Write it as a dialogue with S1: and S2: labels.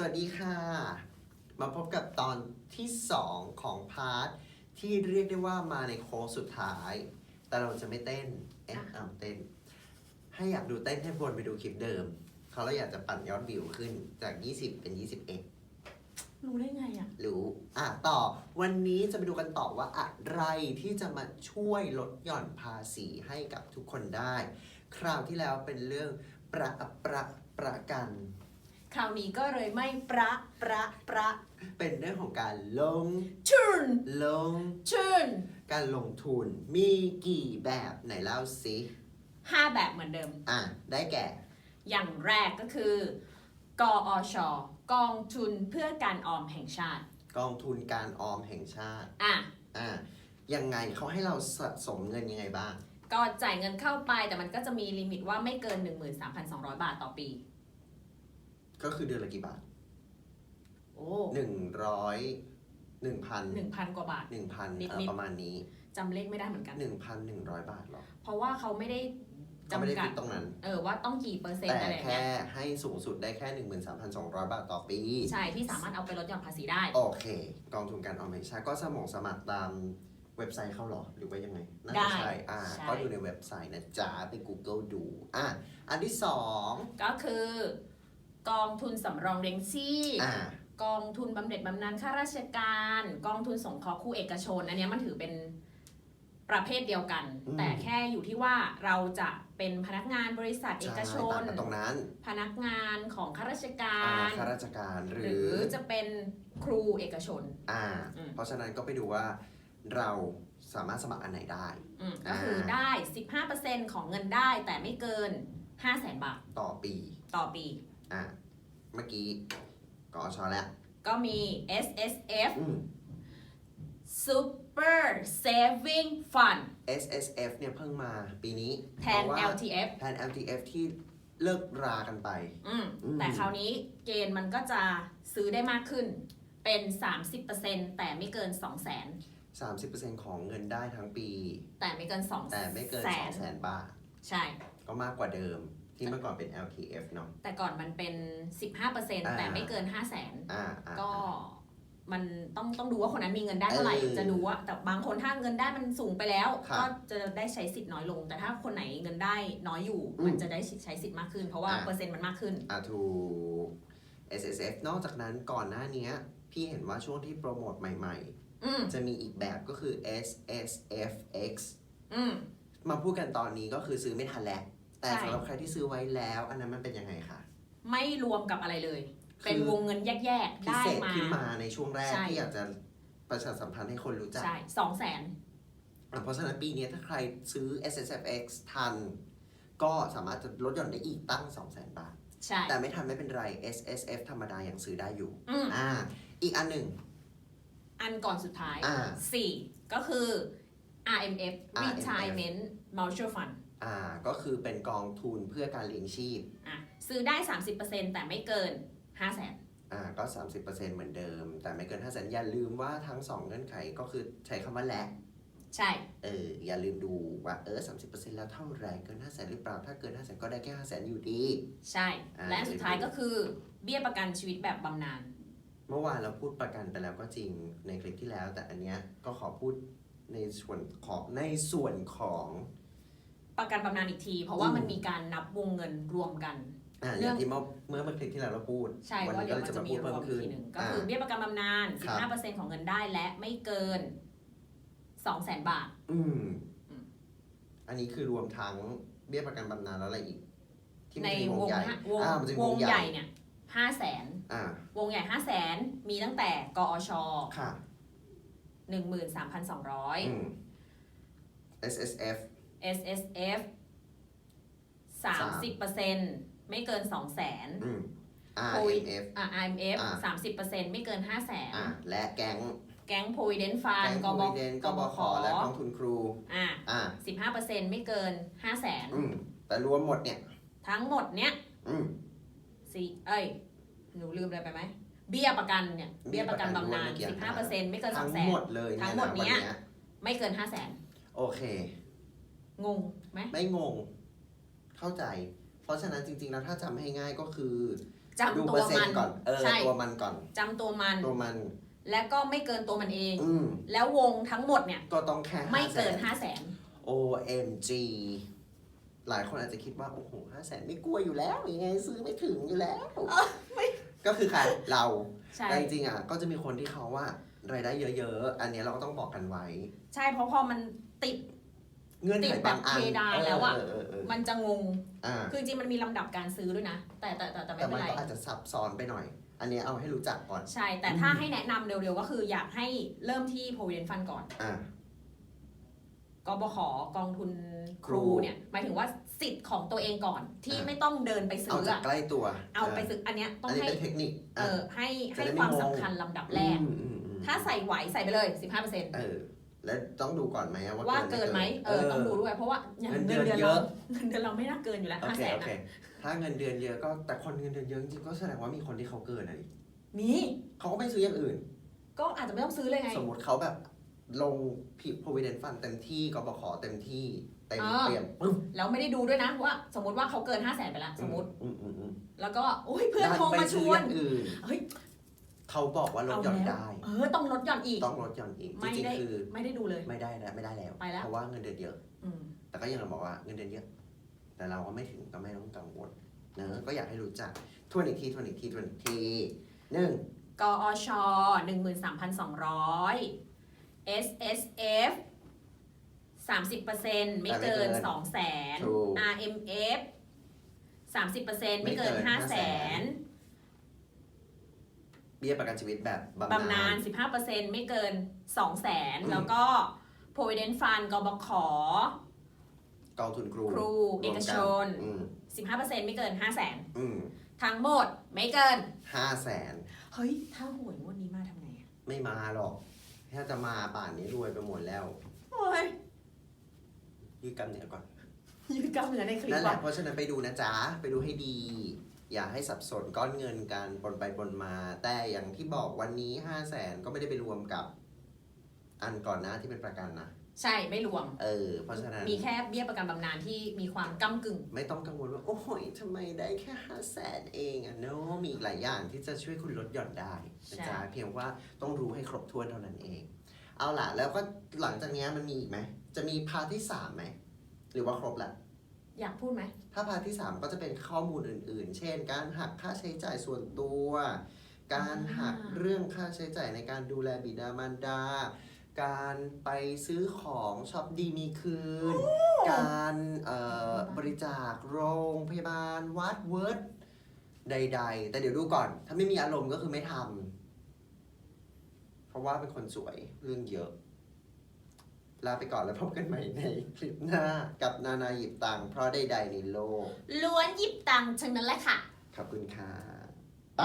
S1: สวัสดีค่ะ มาพบกับตอนที่ 2 ของพาร์ทที่เรียกได้ว่ามาในโค้งสุดท้าย แต่เราจะไม่เต้นเอ๊ะ
S2: อะ
S1: เอาเต้น ให้อยากดูเต้นให้วนไปดูคลิปเดิม เขาเราอยากจะปั่นยอดวิวขึ้นจาก 20 เป็น 21
S2: รู้ได้ไงอะ
S1: รู้ อะ ต่อวันนี้จะไปดูกันต่อว่าอะไรที่จะมาช่วยลดหย่อนภาษีให้กับทุกคนได้ คราวที่แล้วเป็นเรื่องประประประกัน
S2: คราวนี้ก็เลยไม่ประประประ
S1: เป็นเรื่องของการลง
S2: ชุน
S1: ลง
S2: ชุน
S1: การลงทุนมีกี่แบบไหนเล่าสิ
S2: ห้าแบบเหมือนเดิม
S1: อะ ได้แก่
S2: อย่างแรกก็คือกอชกองทุนเพื่อการออมแห่งชาติ
S1: กองทุนการออมแห่งชาติ
S2: อะ
S1: อะยังไงเขาให้เราสะสมเงินยังไงบ้าง
S2: ก็จ่ายเงินเข้าไปแต่มันก็จะมีลิมิตว่าไม่เกิน 13,200 บาทต่อปี
S1: ก็คือเดือนละกี่บาท
S2: โอ้
S1: หนึ่งร้อยหนึ่งพัน
S2: 1,000กว่าบาท
S1: หนึ่งพัน
S2: นิดๆ
S1: เออประมาณนี้
S2: จำเลขไม่ได้เหมือนกัน
S1: หนึ่งพันหนึ่งร้อยบาทหรอ
S2: เพราะว่าเขาไม่ได้
S1: เขาไม่ได้
S2: จำกั
S1: คิ
S2: ด
S1: ดตรงนั้น
S2: เออว่าต้องกี่เปอร์เซ็น
S1: แต่
S2: ต์อะไรอย่าง
S1: แค่
S2: เงี้ย
S1: ให้สูงสุดได้แค่ 13,200 บาทต่อปี
S2: ใช่ที่สามารถเอาไปลดหย่อนภาษีได้
S1: โอเค กองทุนการออมแห่งชาติก็สมองสมัครตามเว็บไซต์เขาเหรอ หรือว่ายังไงน่าจะ
S2: ได้
S1: ใช่อ่า
S2: ใช่
S1: ก็ดูในเว็บไซต์นะจ๊ะไป Google ดู อะ อันที่สอง
S2: ก็คือ กองทุนสำรองเลี้ยงชีพ
S1: อ่า
S2: กองทุนบำเหน็จบำนาญข้าราชการ กองทุนสงเคราะห์คู่เอกชน อันเนี้ยมันถือเป็นประเภทเดียวกัน
S1: อืม
S2: แต่แค่อยู่ที่ว่าเราจะเป็นพนักงานบริษัทเอกช
S1: ใช่
S2: น
S1: ต่างกันตรงนั้น
S2: พนักงานของข้าราชกา
S1: อ่าร ข้าราชการห
S2: ห
S1: รื
S2: รืออจะเป็นครูเอกชน
S1: อ่า
S2: อืม
S1: เพราะฉะนั้นก็ไปดูว่าเราสามารถสมัครอันไหนได้
S2: อืมก็คือได้ 15%ของเงินได้แต่ไม่เกิน 5 0 0 0 0 0 บาท
S1: ต่อปี
S2: ต่อปี อะ
S1: อ่าเมื่อกี้กอชอแล้ว
S2: ก็มี S S F
S1: อืม
S2: Super Saving Fund
S1: S S F เนี่ยเพิ่งมาปีนี้
S2: แทน
S1: เพราะว่า
S2: L T F
S1: แทน L T F ที่เลิกรากันไป
S2: อืม
S1: อืม
S2: แต่คราวนี้เกณฑ์มันก็จะซื้อได้มากขึ้น เป็น 30%แต่ไม่เกิน 2 0 0 0 0
S1: 30%ของเงินได้ทั้งปี
S2: 0แต่ไม่เกิน 2 0 0
S1: แต่ไม่เกิน2 0 0 0 0 0 บาท
S2: ใช่
S1: ก็มากกว่าเดิม ที่เมื่อก่อนเป็น LTF เนาะ
S2: แต่ก่อนมันเป็น 15%แต่ไม่เกิน 5 0 0 0 0 0
S1: อ่าอ่า
S2: ก็มันต้องต้องดูว่าคนนั้นมีเงินได้เท่าไหร่
S1: เออ
S2: จะดูว่าแต่บางคนถ้าเงินได้มันสูงไปแล้ว
S1: ครับ
S2: ก็จะได้ใช้สิทธิ์น้อยลง แต่ถ้าคนไหนเงินได้น้อยอยู่
S1: อืม
S2: มันจะได้ใช้สิทธิ์มากขึ้น เพราะว่า
S1: อะ
S2: เปอร์เซ็นต์มันมากขึ้น
S1: อ่าถูก S S F นอกจากนั้นก่อนหน้านี้พี่เห็นว่าช่วงที่โปรโมทใหม่
S2: อืม
S1: ๆ จะมีอีกแบบก็คือ S S F X
S2: อืม
S1: มาพูดกันตอนนี้ก็คือซื้อไม่ทันแล้ว แต่
S2: ใช่
S1: สำหรับใครที่ซื้อไว้แล้ว อันนั้นมันเป็นยังไงคะ
S2: ไม่รวมกับอะไรเลย
S1: คือ
S2: เป็นวงเงินแยกๆ
S1: พิ
S2: ได้
S1: เศษ
S2: มา
S1: ขึ้นมาในช่วงแรก
S2: ใช่
S1: ที่อยากจะประชาสัมพันธ์ให้คนรู้จัก
S2: ใช่สองแสน
S1: อะเพราะฉะนั้นปีนี้ถ้าใครซื้อ S S F X ทัน ก็สามารถจะลดหย่อนได้อีกตั้ง 2 0 0 0 0 0 บาท
S2: ใช่
S1: แต่ไม่ทันไม่เป็นไร S S F ธรรมดายังซื้อได้อยู่
S2: อืม
S1: อ่า อีกอันหนึ่ง
S2: อันก่อนสุดท้าย
S1: อ่า
S2: สี่ก็คือ RMF
S1: RMF
S2: Retirement Mutual Fund
S1: อ่าก็คือเป็นกองทุนเพื่อการเลี้ยงชีพ
S2: อะซื้อได้ 30%แต่ไม่เกิน 5 0 0 0 0น
S1: อ่าก็ 30%เหมือนเดิม แต่ไม่เกิน5 0 0 0 0อย่าลืมว่าทั้ง2เงื่อนไขก็คือใช้คำว่าและ
S2: ใช่
S1: เอออย่าลืมดูว่าเออ30%แล้วเท่าไหร่เกิน5 0 0 0 0 0หรือเปล่า ถ้าเกิน5 0 0 0 0 0ก็ได้แค่5 0 0 0 0 0อยู่ดี
S2: ใช่
S1: อ่า
S2: และสุดท้ายก็คือเบี้ยประกันชีวิตแบบบำนาญ
S1: เมื่อวานเราพูดประกันไปแล้วก็จริงในคลิปที่แล้ว แต่อันเนี้ยก็ขอพูด ในส่วนของในส่วนของ
S2: ประกันบำนาญอีกที เพราะว่า
S1: อืม
S2: มันมีการนับวงเงินรวมกัน
S1: อ่าอ
S2: เรื่
S1: ย่า
S2: อง
S1: งที่เมื่อเมื่อเมื่อคลิปที่แล้วเราพูด
S2: ใช่
S1: วัน
S2: ว่า
S1: นี้
S2: เดี๋
S1: ก็
S2: ยว
S1: เลย
S2: มัน
S1: จะ
S2: จะ
S1: มา
S2: มี
S1: พูด
S2: ร
S1: เพิ่
S2: ว
S1: ม
S2: มอี
S1: ขึ้
S2: ก
S1: น
S2: ทีหนึ่งก็คือเบี้ยประกันบำนาญ
S1: ครับ
S2: 15%ของเงินได้และไม่เกิน 200,000 บาท
S1: อืม
S2: อืม
S1: อันนี้คือรวมทั้งเบี้ยประกันบำนาญแล้วอะไรอีก ที่
S2: ใน
S1: มันจะมี
S2: วง
S1: ใหญ่
S2: ห้าวง
S1: อ่ามันจะมี
S2: ว
S1: ว
S2: ง
S1: ง
S2: ให
S1: ใหญ่
S2: ญ่เนี่ยห้าแสน
S1: อ่าว
S2: งใหญ่ห้าแสนมีตั้งแต่กอช
S1: ค่ะ
S2: หนึ่งหมื่นสามพันสองร้อย
S1: อืม S S F
S2: S S F สามสิบเปอร์เซ็นต์ไม่เกินสองแสน
S1: อืม R
S2: โควิด
S1: M F
S2: อ่า I M F
S1: อ่า
S2: สามสิบเปอร์เซ็นต์ไม่เกินห้าแสน
S1: อ่าและแก๊ง
S2: แก๊งโพ v เดนฟัน
S1: แก๊ง
S2: ก
S1: โพ
S2: บ
S1: วิเดนกบขและกองทุนครู
S2: อ่า
S1: อ่า
S2: สิบห้าเปอร์เซ็นต์ไม่เกินห้าแสน
S1: อืม แต่รวมหมดเนี่ย
S2: ทั้งหมดเนี้ย
S1: อืม
S2: สี่เอ้ย หนูลืมอะไรไปไหม เบี้ยประกันเนี่ยเบี้ยประกันบำนาญ
S1: เบี้ย
S2: สิ
S1: ประ
S2: บ
S1: กั
S2: ห้านเปอร์เซ็นต์ไม่เกินส
S1: ทั้
S2: องงแสน
S1: หมดเลย
S2: ทั้
S1: เนี่ย
S2: งหมด
S1: นะวัน
S2: เนี้ย
S1: เนี้ย
S2: ไม่เกินห้าแสน
S1: โอเค
S2: งงไหม
S1: ไม่งง เข้าใจ เพราะฉะนั้นจริงๆแล้วถ้าจำให้ง่ายก็คือ
S2: จำ
S1: ดู
S2: ตั
S1: เปอ
S2: ว
S1: ร์เซ็น
S2: มัน
S1: ต์ก่อนเออ
S2: ใช่
S1: ตัวมันก่อน
S2: จำตัวมัน
S1: ตัวมัน
S2: และก็ไม่เกินตัวมันเอง
S1: อืม
S2: แล้ววงทั้งหมดเนี่ย
S1: ก็ต้องแค่
S2: ไม่เกิน
S1: 500,000
S2: 5 0 0แสน
S1: OMG หลายคนอาจจะคิดว่า โอ้โหห้าแสนไม่กลัวอยู่แล้วยังไงซื้อไม่ถึงอยู่แล้ว ก็คือใครเรา
S2: ใช่
S1: แต่จริงๆอะก็จะมีคนที่เขาว่ารายได้เยอะๆ อันเนี้ยเราก็ต้องบอกกันไว้
S2: ใช่เพราะพอมันติด
S1: เงื่อนไขบางอัน
S2: ติดแบบเพดานแล้วอะ
S1: เออเออเออ
S2: มันจะงง
S1: อ่า
S2: คือจริงๆมันมีลำดับการซื้อด้วยนะ แต่แต่แต่แต่ไม่
S1: แต่
S2: เป็
S1: มัน
S2: นไร
S1: ก็อาจจะซับซ้อนไปหน่อย อันเนี้ยเอาให้รู้จักก่อน
S2: ใช่ แต่ถ้าให้แนะนำเร็วๆ ก็คืออยากให้เริ่มที่ provident fund ก่อน
S1: อ่า
S2: กบขกองทุนครู
S1: ครู
S2: เนี่ย หมายถึงว่า สิทธิ์ของตัวเองก่อนที่
S1: อะ
S2: ไม่ต้องเดินไปซื้
S1: เอา
S2: อ
S1: จาก
S2: อะ
S1: ใกล้ตัว
S2: เอาไปซื้ออันเนี้ยต้อ
S1: อั
S2: ง
S1: นนี้
S2: ให้
S1: เป็นเทคนิค
S2: เออให้
S1: จะ
S2: ให้
S1: ได้ไม่
S2: ความ
S1: งง
S2: สำคัญลำดับแรก
S1: อืมอืมอืม
S2: ถ้าใส่ไหวใส่ไปเลย 15%
S1: เออ แล้วต้องดูก่อนไหมว่า
S2: ว่าเกินไหมเออต้องดูด้วยเพราะว่าอย่าง
S1: เงิ
S2: เงิ
S1: น
S2: น
S1: เดื
S2: เดื
S1: อ
S2: อนน
S1: เย
S2: เรา
S1: อะ
S2: เงินเดือนเราไม่น่าเกินอยู่แล้ว
S1: โอ
S2: ห้า
S1: เค
S2: แสน
S1: โอเคถ้าเงินเดือนเยอะก็แต่คนเงินเดือนเยอะจริงๆก็แสดงว่ามีคนที่เขาเกินอะดิ
S2: มี
S1: เขาก็ไม่ซื้ออย่างอื่น
S2: ก็อาจจะไม่ต้องซื้อเลยไง
S1: สมมติเขาแบบลงผิด provident fund เต็มที่กบขเต็มที่ เต็ม
S2: อ่า
S1: เปี่ยมปึ้ม
S2: แล้วไม่ได้ดูด้วยนะว่า สมมติว่าเขาเกิน5 0 0แสนไปแล้วสมมติ
S1: อืมอืมอืม
S2: แล้วก็โอ้ยเพื่อน
S1: ดั
S2: โทร
S1: ไป
S2: มาช
S1: ซื้อ
S2: ว
S1: อนย่างอื่น
S2: เฮ้ย
S1: เขาบอกว่าลด
S2: เอา
S1: หย่อน
S2: แล้ว
S1: ได้
S2: เออต้องลดหย่อนอีก
S1: ต้องลดหย่อนอีกจ
S2: ไม่
S1: ริง
S2: ได้
S1: ๆคือ
S2: ไม่ได้ดูเลย
S1: ไม่ได้แล้วไม่ได้แล้ว
S2: ไปแล้ว
S1: เพราะว่าเงินเดือนเยอะ
S2: อืม
S1: แต่ก็ยังบอกว่าเงินเดือนเยอะ แต่เราก็ไม่ถึงก็ไม่ต้องกังวลเนอะก็อยากให้รู้จักทวนอีกทีทวนอีกทีทวนอีกทีหนึ่ง
S2: กอช 13,200 S S F 30%ไม่เกิน 2 0 0 0 0 0
S1: ถูก
S2: R M F 30%ไม่เกิน
S1: ไม่เกิน
S2: 5 0 0 0 0 0
S1: เบี้ยประกันชีวิตแบบบำ
S2: บำ
S1: นา
S2: นาญ
S1: ญ
S2: 15%ไม่เกิน 2 0 0 0 0
S1: อืม
S2: 0แล้วก็ provident fund กบข
S1: กองทุนครู
S2: ครู
S1: วม
S2: เอกชน
S1: อืม
S2: 15%ไม่เกิน 5 0 0 0 0 0
S1: อืม
S2: ทั้งหมดไม่เกิน
S1: ห้าแสน
S2: เฮ้ย ถ้าหวยงวดนี้มาทำไงอะ
S1: ไม่มาหรอก ถ้าจะมาป่านนี้รวยไปหมดแล้ว
S2: โอ้ย
S1: ยืดกำเหนือก่อน
S2: ยืดกล้ามเนื้อในคลิป
S1: นั่นแห
S2: ว่ะ
S1: ละเพราะฉะนั้นไปดูนะจ๊ะ ไปดูให้ดี อย่าให้สับสนก้อนเงินกันปนไปปนมา แต่อย่างที่บอกวันนี้ห้าแสนก็ไม่ได้ไปรวมกับ อันก่อนหน้าที่เป็นประกันนะ
S2: ใช่ไม่รวม
S1: เออ เพราะฉะนั้น
S2: มีแค่เบี้ยประกันบำนาญที่มีความก้ากึ่ง
S1: ไม่ต้องกังวลว่า โอ้ยทำไมได้แค่ห้าแสนเองอะโนมีอีกหลายอย่างที่จะช่วยคุณลดหย่อนได้นะจ๊ะเพียงว่าต้องรู้ให้ครบถ้วนเท่านั้นเอง เอาล่ะ แล้วก็หลังจากเนี้ยมันมีอีกไหม จะมีพาร์ทที่สามไหม หรือว่าครบละ
S2: อยากพูดไหม
S1: ถ้าพาร์ทที่3ก็จะเป็นข้อมูลอื่น ๆ เช่น การหักค่าใช้จ่ายส่วนตัว การหัก
S2: อ่า
S1: เรื่องค่าใช้จ่ายในการดูแลบิดามารดา การไปซื้อของช็อปดีมีคืน การเอ่อบริจาคโรงพยาบาลวัดเวิร์ดใด ๆ แต่เดี๋ยวดูก่อน ถ้าไม่มีอารมณ์ก็คือไม่ทำเพ ราะว่าเป็นคนสวยเรื่องเยอะ ลาไปก่อนแล้วพบกันใหม่ในคลิปหน้ากับนานาหยิบตังค์เพราะใดๆในโลก
S2: ล้วนหยิบตังค์ทั้งนั้นแหละค่ะ
S1: ขอบคุณค่ะไป